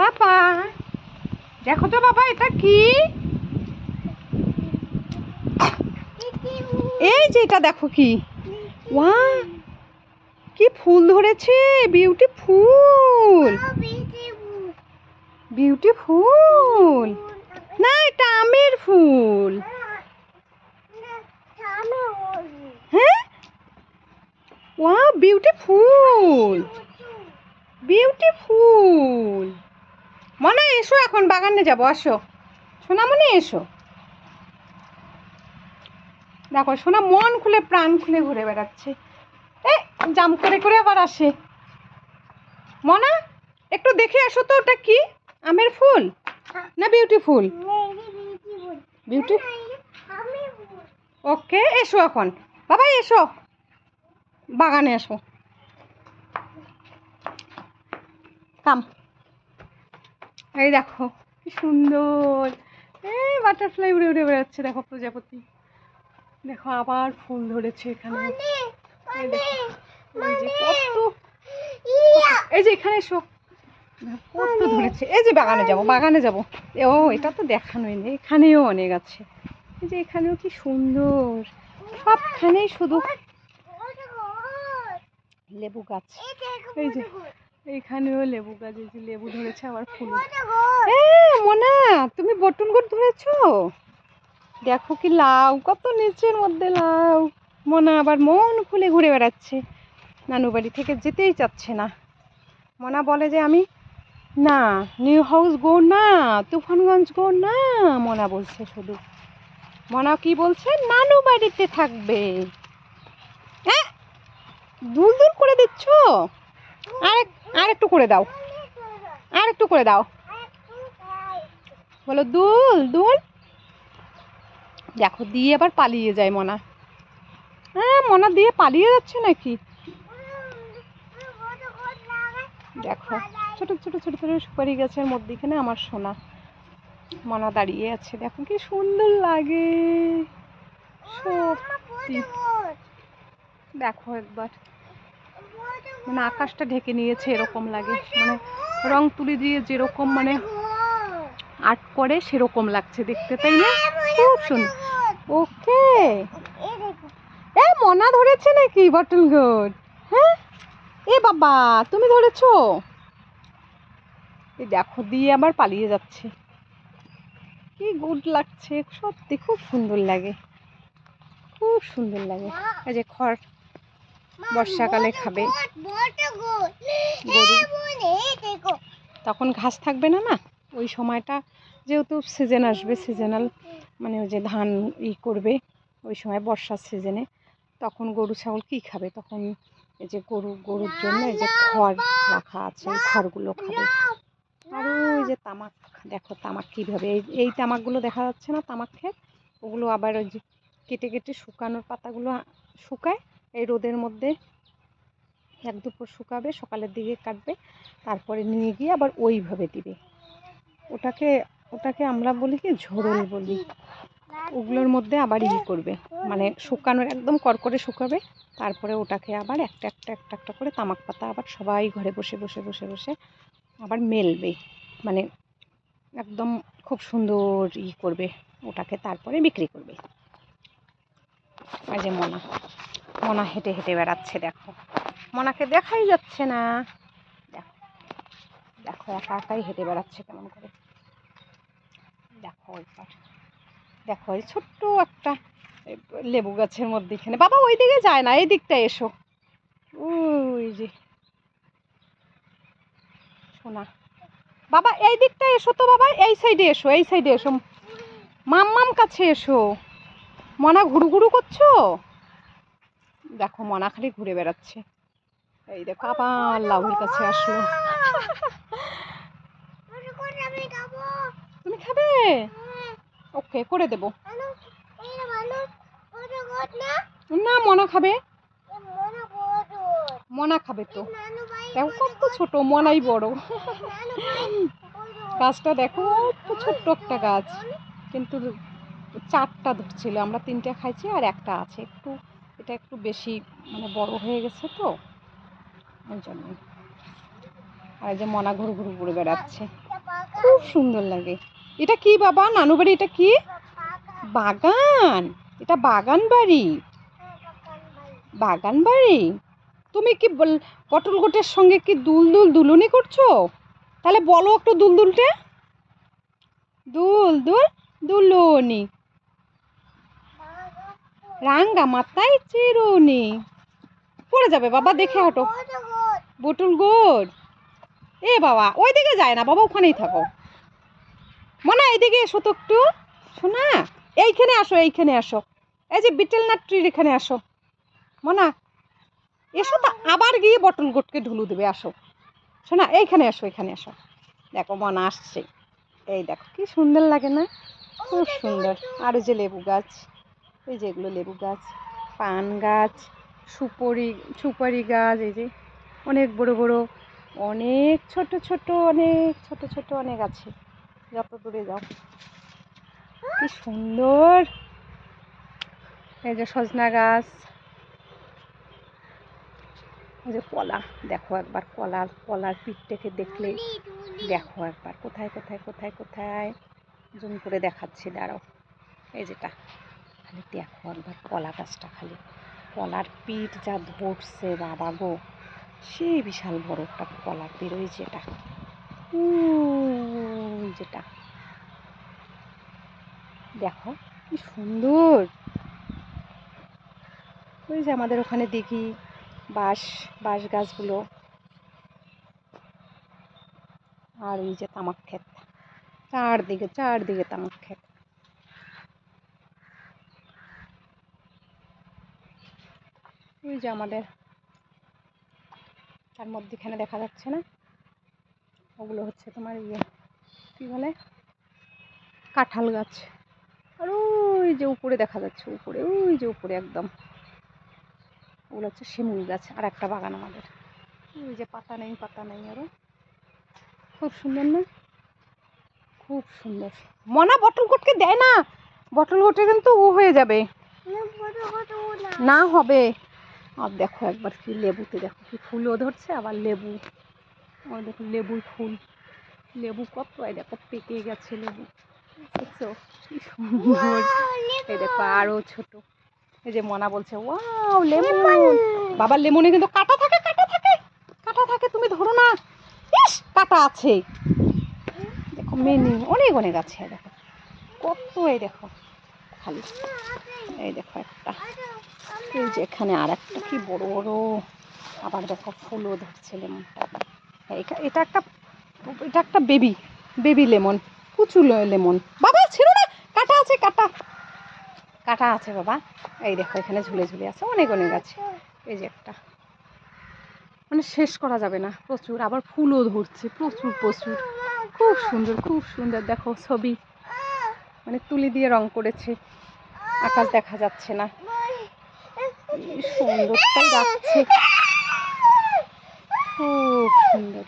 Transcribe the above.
পাপা। দেখো তো বাবা, এটা কি? এই যে এটা দেখো কি। ওয়া, কি ফুল ধরেছে বিউটি ফুল। বিউটি ফুল। না, এটা আমের ফুল। হ্যাঁ? ওয়া বিউটিফুল বিউটিফুল মনে এসো এখন, বাগানে যাব, আসো। সোনা মনে এসো। দেখো, সোনা মন খুলে, প্রাণ খুলে ঘুরে বেড়াচ্ছে। এ, জাম করে করে আবার আসে। মনা, একটু দেখে আসো তো, ওটা কি? আমের ফুল না বিউটিফুল বিউটি? ওকে, এসো এখন। বাবা, এসো। বাগানে এসো কাম। এই দেখো কি সুন্দর। এই বাটারফ্লাই উড়ে উড়ে বেড়াচ্ছে দেখো প্রজাপতি। দেখো আবার ফুল ধরেছে এখানে। এই দেখো, এই যে কত এই যে এখানে এসো। কত ধরেছে। এই যে বাগানে যাব বাগানে যাব। ও এটা তো দেখানোই নেই এখানেও অনেক আছে। এই যে এখানেও কি সুন্দর। সবখানেই শুধু লেবু গাছ। এই যে এইখানেও লেবু গাছ এই লেবু ধরেছে আবার ফুল হ্যাঁ মোনা তুমি বটন গোট ধরেছো? দেখো কি লাউ কত নিচের মধ্যে লাউ। মোনা আবার মন খুলে ঘুরে বেড়াচ্ছে। নানু বাড়ি থেকে যেতেই চাচ্ছে না। মোনা বলে যে আমি না নিউ হাউস গো না তুফানগঞ্জ গো না মোনা বলছে শুধু। মনা কি বলছে? নানু বাড়িতে থাকবে। হ্যাঁ দুল দুল করে দিচ্ছ? আর আর একটু করে দাও। আর একটু করে দাও। বলো, দুল দুল। দেখো, দিয়ে আবার পালিয়ে যায় মনা। হ্যাঁ মনা দিয়ে পালিয়ে যাচ্ছে নাকি? দেখো, ছোট ছোট ছোট ছোট সুপারি গাছের মধ্যেখানে আমার সোনা। মনা দাঁড়িয়ে আছে। দেখো, কি সুন্দর লাগে। সত্যি। দেখো একবার। মানে আকাশটা ঢেকে নিয়েছে, এরকম লাগে। মানে রং তুলি দিয়ে যেরকম মানে আর্ট করে, সেরকম লাগছে দেখতে, তাই না? খুব সুন্দর। ওকে। এ, মনা ধরেছে নাকি বটল গুড হ্যাঁ? এ বাবা, তুমি ধরেছো? এই দেখো, দিয়ে আবার পালিয়ে যাচ্ছে। কি গুড লাগছে, সত্যি খুব সুন্দর লাগে। খুব সুন্দর লাগে। এই যে খড় বর্ষাকালে খাবে। গরু। তখন ঘাস থাকবে না না? ওই সময়টা যেহেতু সিজন আসবে সিজনাল মানে ওই যে ধান ই করবে ওই সময় বর্ষার সিজনে তখন গরু ছাগল কী খাবে? তখন এই যে গরু গরুর জন্য এই যে খড় রাখা আছে এই খড়গুলো খাবে। আর ওই যে তামাক দেখো তামাক কীভাবে এই এই তামাকগুলো দেখা যাচ্ছে না তামাক খেত ওগুলো আবার ওই যে কেটে কেটে শুকানোর পাতাগুলো শুকায় এই রোদের মধ্যে এক দুপুর শুকাবে, সকালের দিকে কাটবে, তারপরে নিয়ে গিয়ে আবার ওইভাবে দিবে। ওটাকে ওটাকে আমরা বলি কি ঝোড়ল বলি। ওগুলোর মধ্যে আবার ই করবে। মানে শুকানোর, একদম করকরে শুকাবে, তারপরে ওটাকে আবার একটা একটা একটা একটা করে তামাক পাতা আবার সবাই ঘরে বসে বসে বসে বসে আবার মেলবে। মানে একদম খুব সুন্দর ই করবে, ওটাকে তারপরে বিক্রি করবে। যে মনা মনা হেঁটে হেঁটে বেড়াচ্ছে, দেখো। মনাকে দেখাই যাচ্ছে না। দেখো দেখো, একা একাই হেঁটে বেড়াচ্ছে কেমন করে। দেখো দেখো এই ছোট্ট একটা লেবু গাছের মধ্যে এখানে বাবা, ওই দিকে যায় না, এই দিকটা এসো। ওই যে। শোনা বাবা, এই দিকটা এসো তো বাবা, এই সাইডে এসো, এই সাইডে এসো। মাম্মাম কাছে এসো। মনা ঘুরু ঘুরু করছ? দেখো মনা খালি ঘুরে বেড়াচ্ছে। এই দেখো, আবার লাউয়ের কাছে আসলো। তুমি খাবে? ওকে, করে দেবো। না, মনা খাবে। মনা খাবে তো। দেখো, কত ছোট, মনাই বড়। গাছটা দেখো ছোট্ট একটা গাছ। কিন্তু চারটা ধরছিল, আমরা তিনটে খাইছি আর একটা আছে, একটু এটা একটু বেশি মানে বড় হয়ে গেছে তো, ওই জন্য আর যে মনা ঘুরু ঘুরু ঘুরে বেড়াচ্ছে। খুব সুন্দর লাগে। এটা কি বাবা? নানু বাড়ি এটা কি? বাগান। এটা বাগান বাড়ি? বাগান বাড়ি? তুমি কি পটল গোটের সঙ্গে কি দুল দুল দুলুনি করছ? তাহলে বলো একটু দুল দুলটে। দুল দুল দুলুনি। রাঙ্গা মাথায় চিরুনি। পড়ে যাবে বাবা, দেখে হাঁটো। বটুল গোড় এ বাবা ওই দিকে যায় না বাবা, ওখানেই থাকো। মনা এইদিকে এসো তো একটু। শোনা এইখানে আসো এইখানে আসো। এই যে বিটেল নাট ট্রির এখানে আসো। মনা, এসো তো, আবার গিয়ে বটল গোটকে ঢুলু দেবে, আসো। শোনা এইখানে আসো এখানে আসো। দেখো, মনা আসছে। এই দেখো, কি সুন্দর লাগে না? খুব সুন্দর। আর যে লেবু গাছ। এই যে এগুলো লেবু গাছ, পান গাছ, সুপরি, সুপারি গাছ, এই যে অনেক বড় বড়, অনেক ছোট ছোট, অনেক ছোট ছোট অনেক আছে। যত দূরে যাও। কি সুন্দর! এই যে সজনা গাছ। এই যে কলা। দেখো একবার কলা কলার কলার পিঠটাকে দেখলে দেখো একবার। কোথায় কোথায় কোথায় কোথায়? জুম করে দেখাচ্ছি, দাঁড়াও। এই যেটা। খালি দেখো একবার কলা গাছটা খালি। কলার পিঠ যা ধরছে বাবা গো, সে বিশাল বড় একটা কলা ওই যেটা। যেটা। দেখো কি সুন্দর। ওই যে আমাদের ওখানে দেখি বাঁশ বাঁশ গাছগুলো। আর ওই যে তামাক ক্ষেত। চারদিকে চারদিকে তামাক ক্ষেত। ওই যে আমাদের। তার মধ্যেখানে দেখা যাচ্ছে না? ওগুলো হচ্ছে তোমার ইয়ে কী বলে? কাঁঠাল গাছ। আর ওই যে উপরে দেখা যাচ্ছে উপরে ওই যে উপরে একদম। ওগুলো হচ্ছে শিমুল গাছ আর একটা বাগান আমাদের। ওই যে পাতা নেই পাতা নেই আরও খুব সুন্দর না? খুব সুন্দর। মনা বটল কোটকে দেয় না? বটল কোটে কিন্তু ও হয়ে যাবে। না হবে। আর দেখো একবার কি লেবুতে দেখো কি ফুলও ধরছে আবার লেবু। ওই দেখো লেবুর ফুল। লেবু কত এই দেখো পেকে গেছে লেবু। দেখছ? কি সুন্দর। এই দেখো আরও ছোট। এই যে মনা বলছে ওয়াও লেমন বাবার লেমনে কিন্তু কাটা থাকে কাটা থাকে কাটা থাকে। তুমি ধরো না। ইস কাটা আছে। দেখো মেনি অনেক অনেক আছে দেখো। কত এই দেখো। খালি। এই দেখো একটা। এই যে এখানে আর একটা কি বড় বড়, আবার দেখো ফুলও ধরছে লেমনটা। এইটা- এটা একটা এটা একটা বেবি বেবি লেমন, কুচু লেমন। বাবা ছিল না! কাটা আছে, কাটা। কাটা আছে বাবা। এই দেখো, এখানে ঝুলে ঝুলে আছে, অনেক অনেক আছে। এই যে একটা। মানে শেষ করা যাবে না, প্রচুর। আবার ফুলও ধরছে, প্রচুর প্রচুর। খুব সুন্দর খুব সুন্দর। দেখো ছবি। মানে তুলি দিয়ে রং করেছে। আকাশ দেখা যাচ্ছে না। সুন্দরটাই যাচ্ছে খুব সুন্দর।